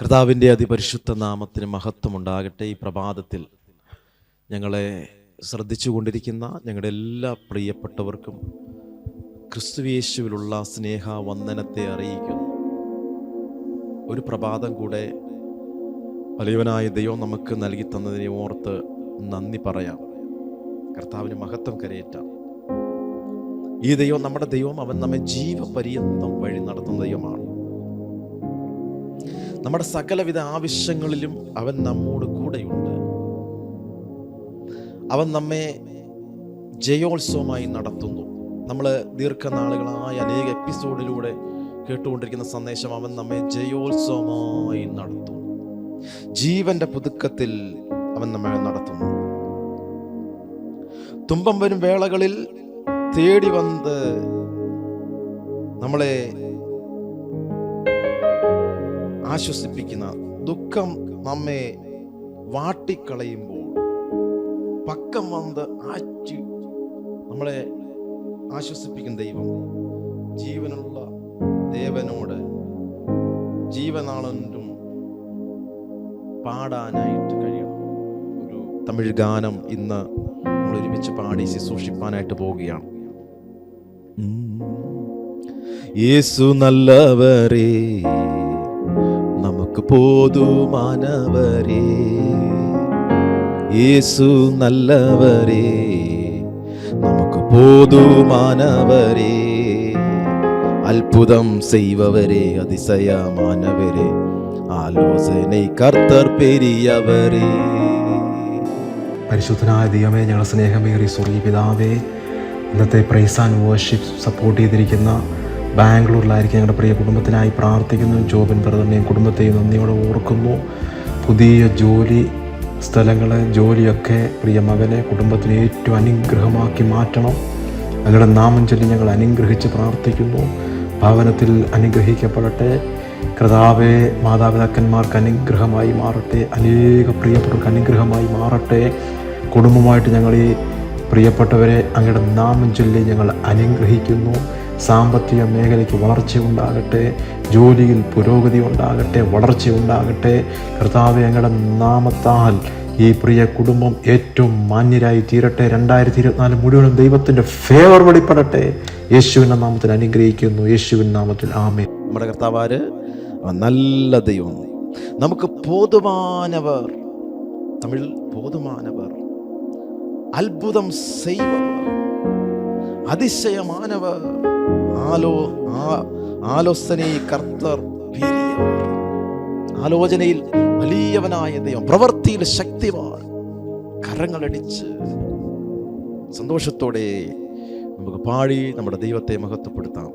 കർത്താവിന്റെ അതിപരിശുദ്ധ നാമത്തിന് മഹത്വമുണ്ടാകട്ടെ. ഈ പ്രഭാതത്തിൽ ഞങ്ങളെ ശ്രദ്ധിച്ചുകൊണ്ടിരിക്കുന്ന ഞങ്ങളുടെ എല്ലാ പ്രിയപ്പെട്ടവർക്കും ക്രിസ്തുവേശുവിലുള്ള സ്നേഹ വന്ദനത്തെ അറിയിക്കുന്നു. ഒരു പ്രഭാതം കൂടെ വലിയവനായ ദൈവം നമുക്ക് നൽകി തന്നതിനെ ഓർത്ത് നന്ദി പറയാം. കർത്താവിന് മഹത്വം കരയേറ്റാം. ഈ ദൈവം നമ്മുടെ ദൈവം അവൻ നമ്മെ ജീവപര്യന്തം വഴി നടത്തുന്ന ദൈവമാണ്. നമ്മുടെ സകലവിധ ആവശ്യങ്ങളിലും അവൻ നമ്മോട് കൂടെയുണ്ട്. അവൻ നമ്മെ ജയോത്സവമായി നടത്തുന്നു. നമ്മൾ ദീർഘനാളുകളായ അനേക എപ്പിസോഡിലൂടെ കേട്ടുകൊണ്ടിരിക്കുന്ന സന്ദേശം അവൻ നമ്മെ ജയോത്സവമായി നടത്തുന്നു. ജീവന്റെ പുതുക്കത്തിൽ അവൻ നമ്മെ നടത്തുന്നു. തുമ്പം വരും വേളകളിൽ തേടി വന്ന് നമ്മളെ ആശ്വസിപ്പിക്കുന്ന ദുഃഖം നമ്മെ വാട്ടിക്കളയുമ്പോൾ പക്കം വന്ന് ആറ്റി നമ്മളെ ആശ്വസിപ്പിക്കുന്ന ദൈവം ജീവനുള്ള ദേവനോട് ജീവനാളനും പാടാനായിട്ട് കഴിയണം. ഒരു തമിഴ് ഗാനം ഇന്ന് നമ്മൾ ഒരുമിച്ച് പാടി ശുശ്രൂഷിപ്പാനായിട്ട് പോവുകയാണ്. യേസു നല്ലവരേ പോതുമാനവരേ യേസു നല്ലവരേ നമുക്ക് പോതുമാനവരേ അത്ഭുതം செய்வவரே அதிசயமானவரே ആലോചന കർത്തർ പെരിയവരേ പരിശുദ്ധനായ ദൈവമേ ഞങ്ങളുടെ സ്നേഹമേറി സ്വർഗീയ പിതാവേ ഇന്നത്തെ പ്രൈസ് ആൻഡ് വേർഷിപ്പ് സപ്പോർട്ട് ചെയ്തിരിക്കുന്ന ബാംഗ്ലൂരിലായിരിക്കും ഞങ്ങളുടെ പ്രിയ കുടുംബത്തിനായി പ്രാർത്ഥിക്കുന്നു. ജോബിൻ ബ്രദറിനെയും കുടുംബത്തെയും നന്ദിയോടെ ഓർക്കുന്നു. പുതിയ ജോലി സ്ഥലങ്ങൾ ജോലിയൊക്കെ പ്രിയ മകനെ കുടുംബത്തിന് ഏറ്റവും അനുഗ്രഹമാക്കി മാറ്റണം. ഞങ്ങളുടെ നാമം ചൊല്ലി ഞങ്ങൾ അനുഗ്രഹിച്ച് പ്രാർത്ഥിക്കുന്നു. ഭവനത്തിൽ അനുഗ്രഹിക്കപ്പെടട്ടെ. കർത്താവെ മാതാപിതാക്കന്മാർക്ക് അനുഗ്രഹമായി മാറട്ടെ. അനേക പ്രിയപ്പെട്ടവർക്ക് അനുഗ്രഹമായി മാറട്ടെ. കുടുംബമായിട്ട് ഞങ്ങൾ ഈ പ്രിയപ്പെട്ടവരെ അങ്ങയുടെ നാമം ചൊല്ലി ഞങ്ങൾ അനുഗ്രഹിക്കുന്നു. സാമ്പത്തിക മേഖലയ്ക്ക് വളർച്ച ഉണ്ടാകട്ടെ ജോലിയിൽ പുരോഗതി ഉണ്ടാകട്ടെ വളർച്ച ഉണ്ടാകട്ടെ. കർത്താവ്യങ്ങളുടെ നാമത്താൽ ഈ പ്രിയ കുടുംബം ഏറ്റവും മാന്യരായി തീരട്ടെ. രണ്ടായിരത്തി ഇരുപത്തിനാല് മുഴുവനും ദൈവത്തിന്റെ ഫേവർ വെളിപ്പെടട്ടെ. യേശുവിന്റെ നാമത്തിൽ അനുഗ്രഹിക്കുന്നു. യേശുവിൻ നാമത്തിൽ ആമേ നമ്മുടെ കർത്താവാര് നല്ല ദൈവം. നമുക്ക് പോതുമാനവർ തമിഴ് പോതുമാനവർ അത്ഭുതം ചെയ്വർ അതിശയമാനവർ ആലോ ആ ആലോചന കർത്തർ ആലോചനയിൽ വലിയവനായ ദൈവം പ്രവൃത്തിയിൽ ശക്തിവാൻ കരങ്ങളടിച്ച് സന്തോഷത്തോടെ നമുക്ക് പാടി നമ്മുടെ ദൈവത്തെ മഹത്വപ്പെടുത്താം.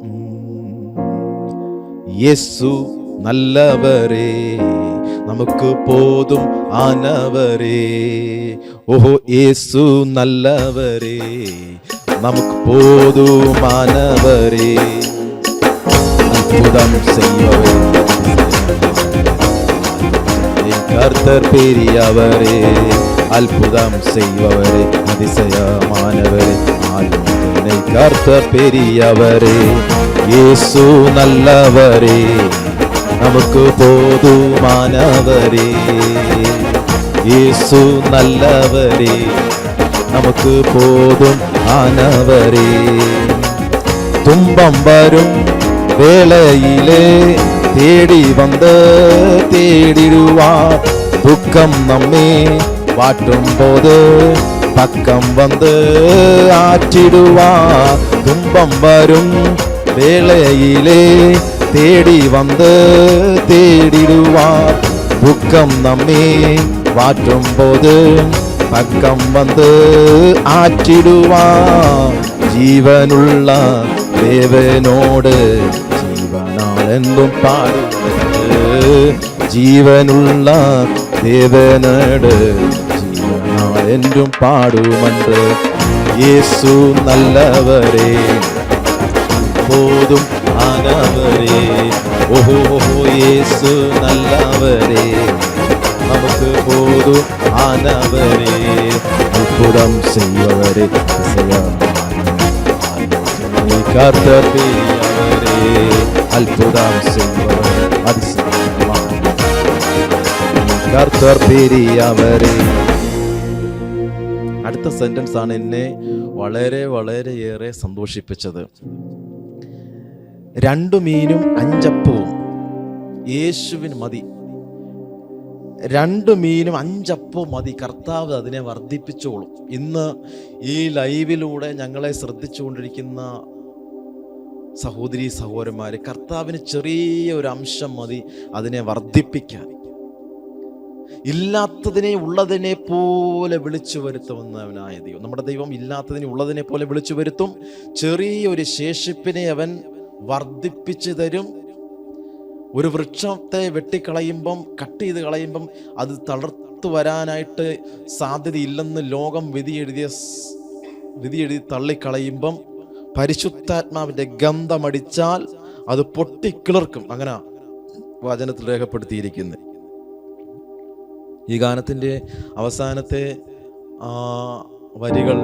യേസു നല്ലവരേ നമുക്ക് പോതും ആനവരേ. ഓഹോ യേസു നല്ലവരേ. நமக்கு போதுமானவரே. அற்புதம் செய்பவர். கர்த்தர் பெரியவரே. அற்புதம் செய்பவரே அதிசயமானவரே. ஆளுநனை கர்த்தர் பெரியவரே. இயேசு நல்லவரே. நமக்கு போதுமானவரே. இயேசு நல்லவரே. நமக்கு போதும் ஆனவரே. துன்பம் வரும் வேளையிலே தேடி வந்த தேடிடுவார். துக்கம் நம்மே வாட்டும் போது பக்கம் வந்து ஆற்றிடுவார். துன்பம் வரும் வேளையிலே தேடி வந்து தேடிடுவார். துக்கம் நம்மே வாற்றும் போது പക്കം വന്ന് ആറ്റിടുവാ ജീവനുള്ള ദേവനോട് ജീവനാളെന്തും പാടുന്നത്. ജീവനുള്ള ദേവനോട് ജീവനാളെന്തും പാടുമുണ്ട് യേസു നല്ലവരെ. പോതും ആനവരെ. ഓഹോ യേസു നല്ലവരെ. நல்லவரே நமக்கு போதும் ஆனவரே அற்புதம் செய்வரே கர்த்தர் பெரியவரே அற்புதம் செய்பவர் அதிசயமான കർത്തർ പെരിയവരെ അടുത്ത സെന്റൻസ് ആണ് എന്നെ വളരെ വളരെയേറെ സന്തോഷിപ്പിച്ചത് രണ്ടു മീനും അഞ്ചപ്പവും യേശുവിന് മതി രണ്ട് മീനും അഞ്ചപ്പവും മതി. കർത്താവ് അതിനെ വർദ്ധിപ്പിച്ചോളും. ഇന്ന് ഈ ലൈവിലൂടെ ഞങ്ങളെ ശ്രദ്ധിച്ചുകൊണ്ടിരിക്കുന്ന സഹോദരി സഹോദരന്മാർ കർത്താവിന് ചെറിയ ഒരു അംശം മതി അതിനെ വർദ്ധിപ്പിക്കാൻ. ഇല്ലാത്തതിനെ ഉള്ളതിനെ പോലെ വിളിച്ചു വരുത്തുന്നവനായ ദൈവം. നമ്മുടെ ദൈവം ഇല്ലാത്തതിനെ ഉള്ളതിനെ പോലെ വിളിച്ചു വരുത്തും. ചെറിയൊരു ശേഷിപ്പിനെ അവൻ വർദ്ധിപ്പിച്ചു തരും. ഒരു വൃക്ഷത്തെ വെട്ടിക്കളയുമ്പം കട്ട് ചെയ്ത് കളയുമ്പം അത് തളർത്തു വരാനായിട്ട് സാധ്യതയില്ലെന്ന് ലോകം വിധി എഴുതിയ വിധി എഴുതി തള്ളിക്കളയുമ്പം പരിശുദ്ധാത്മാവിന്റെ ഗന്ധമടിച്ചാൽ അത് പൊട്ടിക്കിളർക്കും. അങ്ങനെ വചനത്തിൽ രേഖപ്പെടുത്തിയിരിക്കുന്നത് ഈ ഗാനത്തിന്റെ അവസാനത്തെ വരികൾ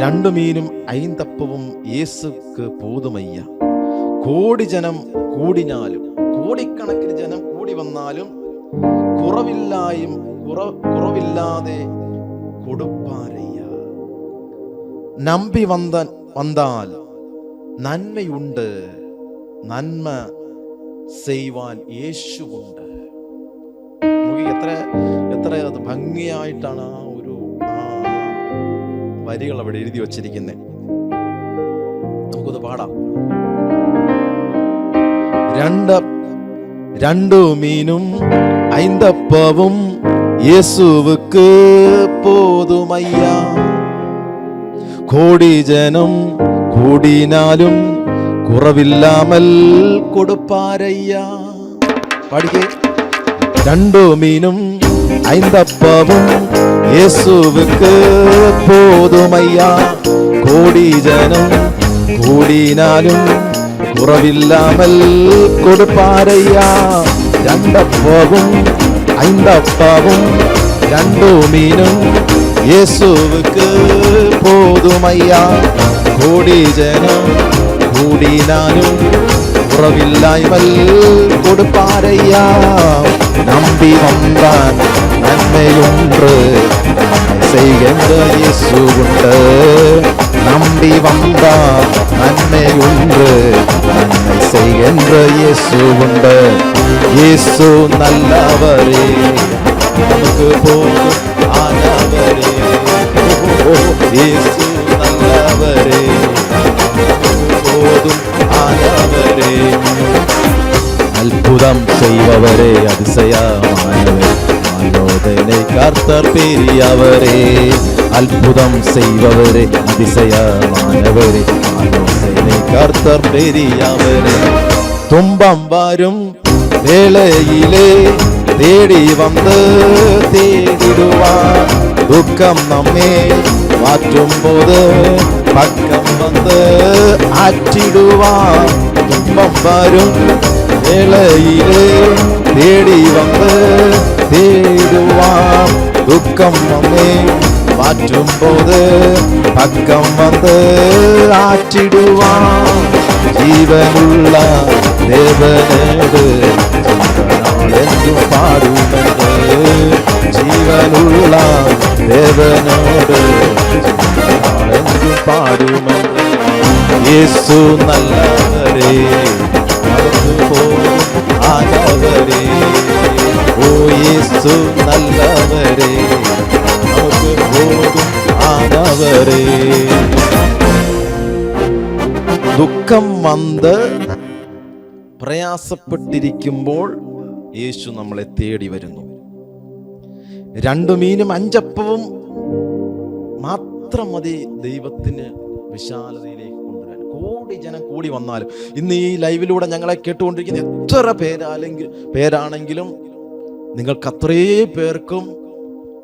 രണ്ടു മീനും ഐന്തപ്പവും യേസുക്ക് പോതുമയ്യ. കോടി ജനം കൂടിനാലും കോടിക്കണക്കിന് ജനം കൂടി വന്നാലും കുറവില്ലായും കുറവില്ലാതെ കൊടുപ്പാരയ്യ. നമ്പി വന്ന വന്നാൽ നന്മയുണ്ട് നന്മ ചെയ്യുവാൻ യേശുവുണ്ട്. എത്ര എത്ര അത് ഭംഗിയായിട്ടാണ് ആ ഒരു വരികൾ അവിടെ എഴുതി വച്ചിരിക്കുന്നത് നമുക്കത് പാടാം. രണ്ട് രണ്ടു മീനും ഐന്തപ്പവും യേസുവുക്ക് പോതുമയ്യ. കോടി ജനം കൂടിനാലും കുറവില്ലാമൽ കൊടുപ്പാരയ്യ. പാടിക്കേ. രണ്ടു മീനും ഐന്തപ്പവും യേസുവുക്ക് പോതുമയ്യ. കോടി ജനം കൂടിനാലും உறவில்லாமல் கொடுப்பாரையா? ரெண்டப்பாவும் ஐந்தப்பாவும் ரெண்டு மீனும் இயேசுவுக்கு போதுமையா? கோடி ஜனம் கூடி நானும் உறவில்லாமல் கொடுப்பாரையா? நம்பி வந்தான் நன்மையொன்று. செய்கின்ற இயேசு உண்டு நம்பி வந்தா நன்மை உண்டு. நன்மை செய்கின்ற இயேசு உண்டு இயேசு நல்லவரே நமக்கு போதும் ஆனவரே இயேசு நல்லவரே. போதும் ஆனவரே அற்புதம் செய்பவரே அதிசயமானவரே. ஆலோதனை கர்த்தர் பெரியவரே அற்புதம் செய்பவரே அதிசயமானவரே ஆலோசனை கர்த்தர் பெரியவரே துன்பம் வரும் வேளையிலே தேடி வந்து தேடிடுவார் துக்கம் நம்மே மாற்றும் போது பக்கம் வந்து ஆற்றிடுவார் துன்பம் வரும் வேளையிலே தேடி வந்து தேடுவாம். துக்கம் வந்தே மாற்றும் போது பக்கம் வந்து ஆற்றிடுவான் ஜீவனுள்ள தேவனோடு ஜீவனாளென்றும் பாடுமென்று. ஜீவனுள்ள தேவனோடு ஜீவனாளென்றும் பாடுமென்று. இயேசு நல்லவரே நடந்து போகும் ஆனவரே യേശു നല്ലവരെ. നമുക്ക് ബോധം ആനവരെ ദുഃഖം വന്ന് പ്രയാസപ്പെട്ടിരിക്കുമ്പോൾ യേശു നമ്മളെ തേടി വരുന്നു. രണ്ടു മീനും അഞ്ചപ്പവും മാത്രം മതി ദൈവത്തിന് വിശാലതയിലേക്ക് കൊണ്ടുവരാൻ. കോടി ജനം കൂടി വന്നാലും ഇന്ന് ഈ ലൈവിലൂടെ ഞങ്ങളെ കേട്ടുകൊണ്ടിരിക്കുന്ന എത്ര പേരാണെങ്കിലും നിങ്ങൾക്ക് അത്രേ പേർക്കും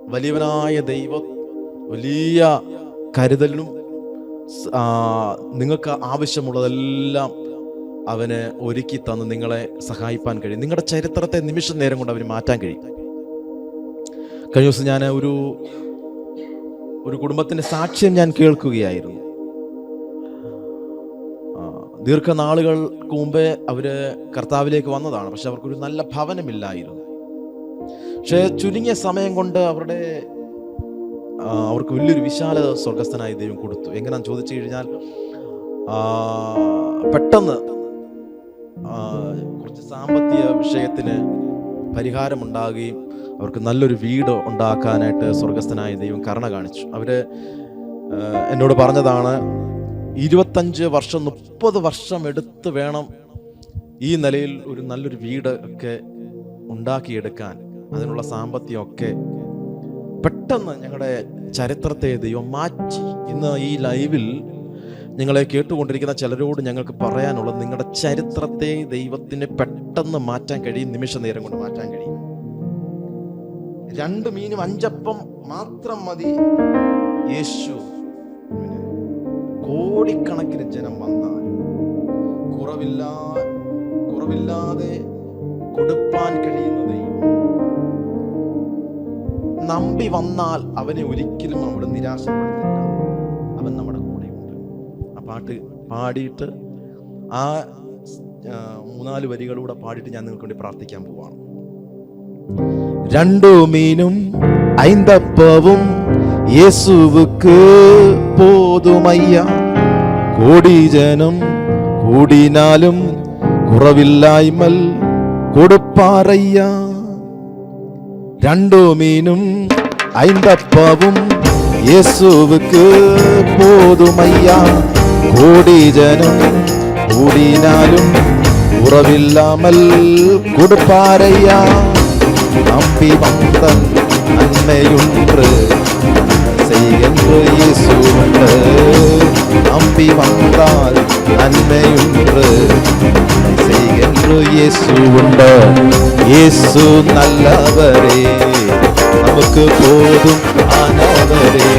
വലിയവനായ ദൈവം വലിയ കരുതലും ആ, നിങ്ങൾക്ക് ആവശ്യമുള്ളതെല്ലാം അവന് ഒരുക്കി തന്ന് നിങ്ങളെ സഹായിപ്പാൻ കഴിയും. നിങ്ങളുടെ ചരിത്രത്തെ നിമിഷ നേരം കൊണ്ട് അവന് മാറ്റാൻ കഴിയും. കഴിഞ്ഞ ദിവസം ഞാൻ ഒരു ഒരു കുടുംബത്തിന്റെ സാക്ഷ്യം ഞാൻ കേൾക്കുകയായിരുന്നു. ദീർഘനാളുകൾക്ക് മുമ്പേ അവർ കർത്താവിലേക്ക് വന്നതാണ്. പക്ഷെ അവർക്കൊരു നല്ല ഭവനമില്ലായിരുന്നു. പക്ഷേ ചുരുങ്ങിയ സമയം കൊണ്ട് അവരുടെ അവർക്ക് വലിയൊരു വിശാല സ്വർഗസ്ഥനായ ദൈവം കൊടുത്തു. എങ്ങനെയാന്ന് ചോദിച്ചു കഴിഞ്ഞാൽ പെട്ടെന്ന് കുറച്ച് സാമ്പത്തിക വിഷയത്തിന് പരിഹാരമുണ്ടാകുകയും അവർക്ക് നല്ലൊരു വീട് ഉണ്ടാക്കാനായിട്ട് സ്വർഗസ്ഥനായ ദൈവം കരുണ കാണിച്ചു. അവർ എന്നോട് പറഞ്ഞതാണ് ഇരുപത്തഞ്ച് വർഷം മുപ്പത് വർഷം എടുത്ത് വേണം ഈ നിലയിൽ ഒരു നല്ലൊരു വീട് ഒക്കെ ഉണ്ടാക്കിയെടുക്കാൻ. അതിനുള്ള സാമ്പത്തികമൊക്കെ പെട്ടെന്ന് ഞങ്ങളുടെ ചരിത്രത്തെ ദൈവം മാറ്റി. ഇന്ന് ഈ ലൈവിൽ നിങ്ങളെ കേട്ടുകൊണ്ടിരിക്കുന്ന ചിലരോട് ഞങ്ങൾക്ക് പറയാനുള്ളത് നിങ്ങളുടെ ചരിത്രത്തെ ദൈവത്തിന് പെട്ടെന്ന് മാറ്റാൻ കഴിയും നിമിഷ നേരം കൊണ്ട് മാറ്റാൻ കഴിയും. രണ്ട് മീനും അഞ്ചപ്പം മാത്രം മതി. യേശു കോടിക്കണക്കിന് ജനം വന്നാൽ കുറവില്ലാ കുറവില്ലാതെ കൊടുപ്പാൻ കഴിയുന്ന ദൈവം. നമ്പി വന്നാൽ അവനെ ഒരിക്കലും അവിടെ നിരാശപ്പെടുത്തില്ല അവൻ നമ്മുടെ കൂടെയുണ്ട്. ആ പാട്ട് പാടിയിട്ട് ആ മൂന്നാൽ വരികളൂടെ പാടിയിട്ട് ഞാൻ നിങ്ങൾക്ക് വേണ്ടി പ്രാർത്ഥിക്കാൻ പോവാണ്. രണ്ടു മീനും ഐന്തപ്പവും യേസുവുക്ക് പോതുമയ്യ. കോടി ജനം കൂടിനാലും കുറവില്ലായ്മൽ കൊടുപ്പാറയ്യ. രണ്ടു മീനും ഐന്തപ്പവും യേസുവുക്ക് പോതുമയ്യ കോടി ജനം കൂടിനാലും ഉറവില്ലാമൽ കൊടുപ്പാരയ്യ நம்பி வந்தன் நன்மையுன்று செய்கின்ற இயேசுண்டு நம்பி வந்தால் நன்மையுன்று இயேசு இயேசுண்டு இயேசு நல்லவரே நமக்கு போதும் ஆனவரே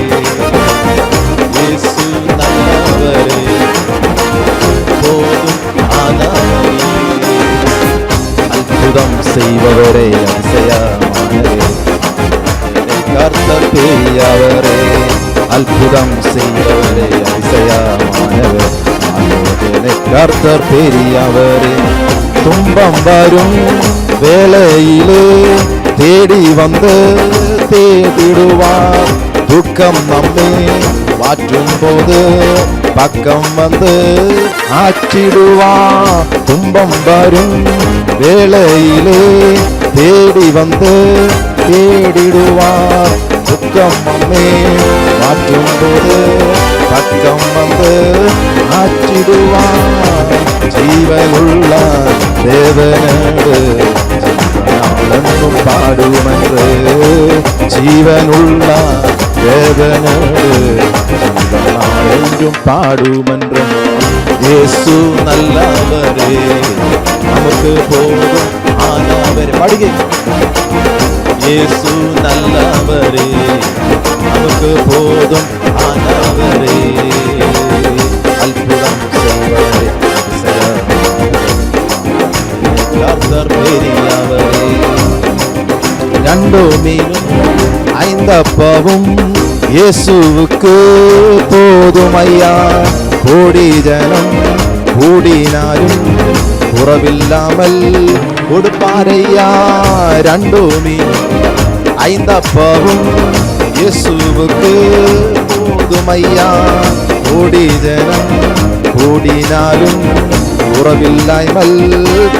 இயேசு நல்லவரே போதும் ஆனவரே அற்புதம் செய்பவரே அதிசயமானவரே கர்த்தர் பெரியவரே அற்புதம் செய்பவரே அதிசயமானவர் ஆலோசனை கர்த்தர் பெரியவரே துன்பம் வரும் வேளையிலே தேடி வந்து தேடிடுவார். துக்கம் நம்மை மாற்றும் போது பக்கம் வந்து ஆற்றிடுவா துன்பம் வரும் வேளையிலே தேடி வந்து தேடிடுவார். துக்கம் நம்மை மாற்றும் போது பக்கம் வந்து ஆற்றிடுவான் ஜீவனுள்ள தேவனோடு. நாளென்றும் பாடுமென்று ஜீவனுள்ள தேவனோடு. நாளென்றும் பாடுமென்று இயேசு நல்லவரே. நமக்கு போதும் ஆனவரே. பாடுகை. இயேசு நல்லவரே. நமக்கு போதும் ஆனவரே அற்புதம் செய்வரே கர்த்தர் பெரியவரே. ரெண்டோ மீனும் ஐந்தப்பாவும் இயேசுவுக்கு போதும் ஐயா. கோடி ஜனம் கூடினாலும் உறவில்லாமல் கொடுப்பாரையா ரெண்டோ மீன் മീനും ഐന്തപ്പവും യേശുവുക്ക് പോതുമയ്യ കോടി ജനം കൂടിനാലും കുറവില്ലായ്മൽ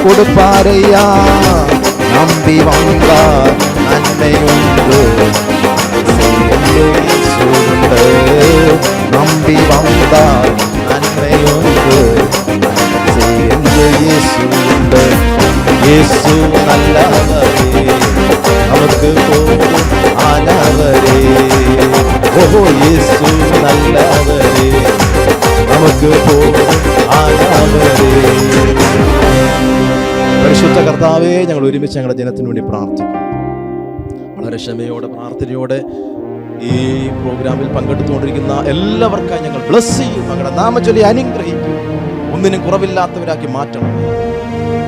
കൊടുപ്പാരയ്യ നമ്പി വന്ന നന്മയുണ്ട് യേശുണ്ട് നമ്പി വന്ന നന്മയുണ്ട് യേശുണ്ട് യേശു നല്ലവരേ നമുക്ക് പോകും ആനവരേ യേശു നമുക്ക് പരിശുദ്ധ കർത്താവെ ഞങ്ങൾ ഒരുമിച്ച് ഞങ്ങളുടെ ജനത്തിന് വേണ്ടി പ്രാർത്ഥിക്കും വളരെ ക്ഷമയോടെ പ്രാർത്ഥനയോടെ ഈ പ്രോഗ്രാമിൽ പങ്കെടുത്തുകൊണ്ടിരിക്കുന്ന എല്ലാവർക്കായി ഞങ്ങൾ ബ്ലസ് ചെയ്യും ഞങ്ങളുടെ നാമചൊല്ലി അനുഗ്രഹിക്കും ഒന്നിനും കുറവില്ലാത്തവരാക്കി മാറ്റണം.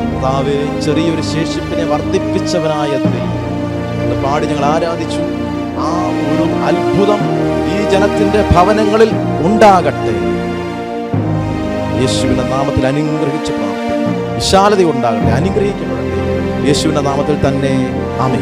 കർത്താവെ ചെറിയൊരു ശേഷിപ്പിനെ വർദ്ധിപ്പിച്ചവനായ പാടി ഞങ്ങൾ ആരാധിച്ചു. ആ ഒരു അത്ഭുതം ജനത്തിന്റെ ഭവനങ്ങളിൽ ഉണ്ടാകട്ടെ. യേശുവിന്റെ നാമത്തിൽ അനുഗ്രഹിച്ച് പ്രാർത്ഥിക്കും വിശാലത ഉണ്ടാകട്ടെ അനുഗ്രഹിക്കപ്പെടട്ടെ. യേശുവിന്റെ നാമത്തിൽ തന്നെ. ആമേ